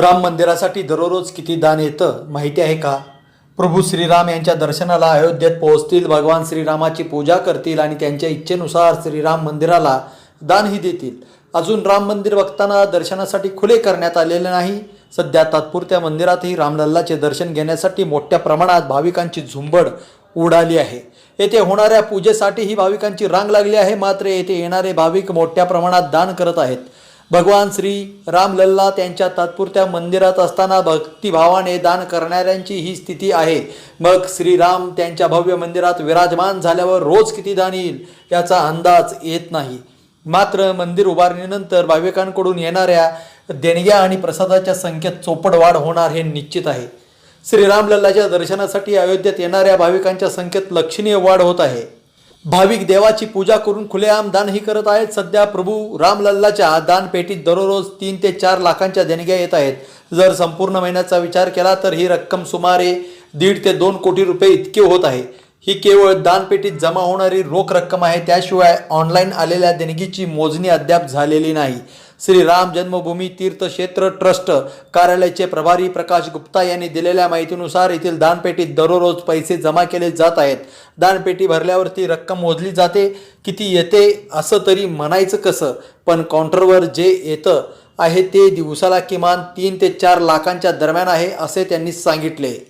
राम मंदिरासाठी दररोज किती दान येतं माहिती आहे का? प्रभू श्रीराम यांच्या दर्शनाला अयोध्येत पोहोचतील भगवान श्रीरामाची पूजा करतील आणि त्यांच्या इच्छेनुसार श्रीराम मंदिराला दानही देतील. अजून राम मंदिर भक्तांना दर्शनासाठी खुले करण्यात आलेले नाही. सध्या तात्पुरत्या मंदिरातही रामलल्लाचे दर्शन घेण्यासाठी मोठ्या प्रमाणात भाविकांची झुंबड उडाली आहे. येथे होणाऱ्या पूजेसाठी ही भाविकांची रांग लागली आहे मात्र येथे येणारे भाविक मोठ्या प्रमाणात दान करत आहेत. भगवान श्री रामलल्ला त्यांच्या तात्पुरत्या मंदिरात असताना भक्तिभावाने दान करणाऱ्यांची ही स्थिती आहे. मग श्रीराम त्यांच्या भव्य मंदिरात विराजमान झाल्यावर रोज किती दान येईल याचा अंदाज येत नाही. मात्र मंदिर उभारणीनंतर भाविकांकडून येणाऱ्या देणग्या आणि प्रसादाच्या संख्येत चोपड वाढ होणार हे निश्चित आहे. श्रीरामलल्लाच्या दर्शनासाठी अयोध्येत येणाऱ्या भाविकांच्या संख्येत लक्षणीय वाढ होत आहे. भाविक देवाची पूजा करून खुलेआम दानही करत आहेत. सध्या प्रभू रामलल्लाच्या दानपेटीत दररोज तीन ते चार लाखांच्या देणग्या येत आहेत. जर संपूर्ण महिन्याचा विचार केला तर ही रक्कम सुमारे दीड ते दोन कोटी रुपये इतके होत आहे. ही केवळ दानपेटीत जमा होणारी रोख रक्कम आहे त्याशिवाय ऑनलाईन आलेल्या देणगीची मोजणी अद्याप झालेली नाही. श्री राम जन्मभूमी तीर्थक्षेत्र ट्रस्ट कार्यालयाचे प्रभारी प्रकाश गुप्ता यांनी दिलेल्या माहितीनुसार येथील दानपेटीत दररोज पैसे जमा केले जात आहेत. दानपेटी भरल्यावरती रक्कम मोजली जाते. किती येते असं तरी म्हणायचं कसं? पण काउंटरवर जे येतं आहे ते दिवसाला किमान तीन ते चार लाखांच्या दरम्यान आहे असे त्यांनी सांगितले.